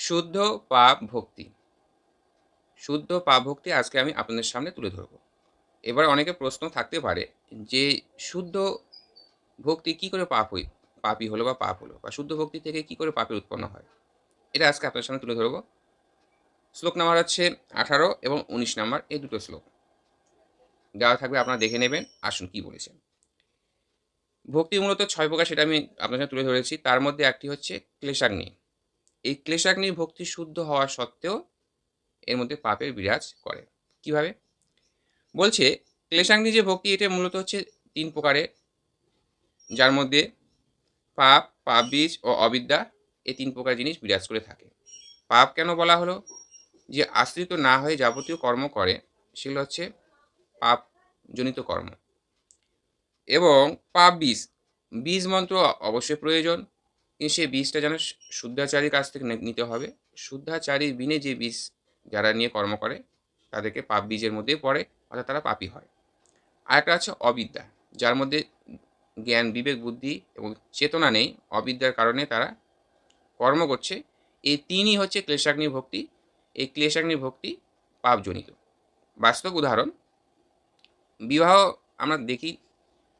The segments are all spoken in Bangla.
শুদ্ধ পাপ ভক্তি। শুদ্ধ পাপ ভক্তি আজকে আমি আপনাদের সামনে তুলে ধরব। এবার অনেকে প্রশ্ন থাকতে পারে যে, শুদ্ধ ভক্তি কি করে পাপ হই পাপই হলো বা পাপ হলো, বা শুদ্ধ ভক্তি থেকে কি করে পাপের উৎপন্ন হয়? এটা আজকে আপনাদের সামনে তুলে ধরব। শ্লোক নাম্বার হচ্ছে আঠারো এবং উনিশ নাম্বার, এই দুটো শ্লোক। দেওয়া থাকবে, আপনারা দেখে নেবেন, আসুন কি বলেছেন। ভক্তি মূলত ছয় প্রকার, সেটা আমি আপনার সামনে তুলে ধরেছি। তার মধ্যে একটি হচ্ছে ক্লেশাগ্নি। এই ক্লেশাগ্নি ভক্তি শুদ্ধ হওয়া সত্ত্বেও এর মধ্যে পাপের বিরাজ করে। কীভাবে? বলছে, ক্লেশাগ্নি যে ভক্তি, এটা মূলত হচ্ছে তিন প্রকারে যার মধ্যে পাপ পাপ বীজ ও অবিদ্যা, এই তিন প্রকার জিনিস বিরাজ করে থাকে। পাপ কেন বলা হলো? যে আশ্রিত না হয়ে যাবতীয় কর্ম করে, সেগুলো হচ্ছে পাপ জনিত কর্ম। এবং পাপ বীজ বীজ মন্ত্র অবশ্যই প্রয়োজন। সেই বীজটা যেন শুদ্ধাচারীর কাছ থেকে নিতে হবে। শুদ্ধাচারীর বিনে যে বীজ যারা নিয়ে কর্ম করে, তাদেরকে পাপ বীজের মধ্যে পড়ে, অর্থাৎ তারা পাপী হয়। আরেকটা আছে অবিদ্যা, যার মধ্যে জ্ঞান, বিবেক, বুদ্ধি এবং চেতনা নেই। অবিদ্যার কারণে তারা কর্ম করছে। এই তিনই হচ্ছে ক্লেশাগ্নি ভক্তি। এই ক্লেশাগ্নি ভক্তি পাপজনিত। বাস্তব উদাহরণ, বিবাহ আমরা দেখি,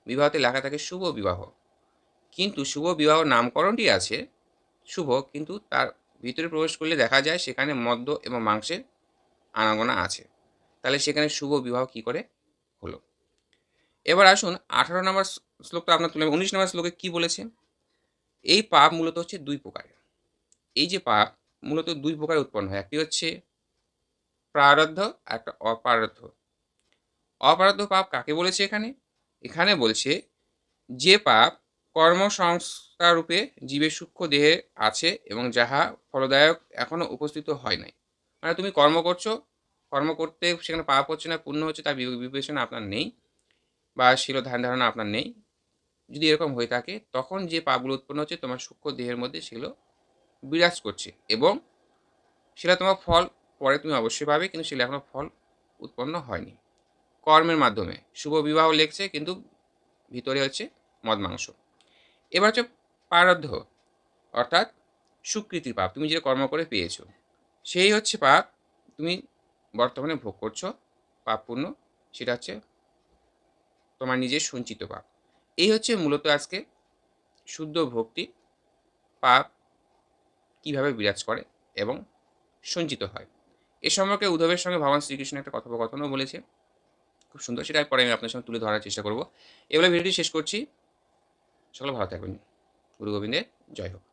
বিবাহতে লেখা থাকে শুভ বিবাহ। কিন্তু শুভ বিবাহ নামকরণটি আছে। শুভ কিন্তু তার ভিতরে প্রবেশ করলে দেখা যায় সেখানে মদ্য এবং মাংসের আনাগোনা আছে। তাহলে সেখানে শুভ বিবাহ কি করে হলো? এবার আসুন আঠারো নম্বর শ্লোকটা আপনার তুলে উনিশ নম্বর শ্লোকে কি বলেছে? এই পাপ মূলত হচ্ছে দুই প্রকারের। এই যে পাপ মূলত দুই প্রকার উৎপন্ন হয়। একটি হচ্ছে প্রারব্ধ আর একটা অপারব্ধ। অপারব্ধ পাপ কাকে বলেছে এখানে? এখানে বলছে যে পাপ কর্মসংস্কার রূপে জীবের সূক্ষ্ম দেহে আছে এবং যাহা ফলদায়ক এখনও উপস্থিত হয় নাই। মানে তুমি কর্ম করছ, কর্ম করতে সেখানে পাপ হচ্ছে না পূর্ণ হচ্ছে, তার বিবে- বিবেচনা আপনার নেই বা শিল ধ্যান ধারণা আপনার নেই। যদি এরকম হয়ে থাকে, তখন যে পাপগুলো উৎপন্ন হচ্ছে, তোমার সূক্ষ্ম দেহের মধ্যে সেগুলো বিরাজ করছে এবং সেটা তোমার ফল, পরে তুমি অবশ্যই পাবে, কিন্তু সেটা এখনও ফল উৎপন্ন হয়নি। কর্মের মাধ্যমে। শুভ বিবাহ লেগছে কিন্তু ভিতরে হচ্ছে মদ মাংস। এবার হচ্ছে প্রারব্ধ অর্থাৎ সুকৃতির পাপ, তুমি যে কর্ম করে পেয়েছ, সেই হচ্ছে পাপ তুমি বর্তমানে ভোগ করছ পাপ পূর্ণ সেটা হচ্ছে তোমার নিজের সঞ্চিত পাপ। এই হচ্ছে মূলত আজকে শুদ্ধ ভক্তি, পাপ কীভাবে বিরাজ করে এবং সঞ্চিত হয়। এ সম্পর্কে উদ্ধবের সঙ্গে ভগবান শ্রীকৃষ্ণ একটা কথোপকথনও বলেছে। খুব সুন্দর সেটা পরে আমি আপনার সঙ্গে তুলে ধরার চেষ্টা করব। এবারে ভিডিওটি শেষ করছি। সকলে ভালো থাকবেন। গুরু গোবিন্দের জয় হোক।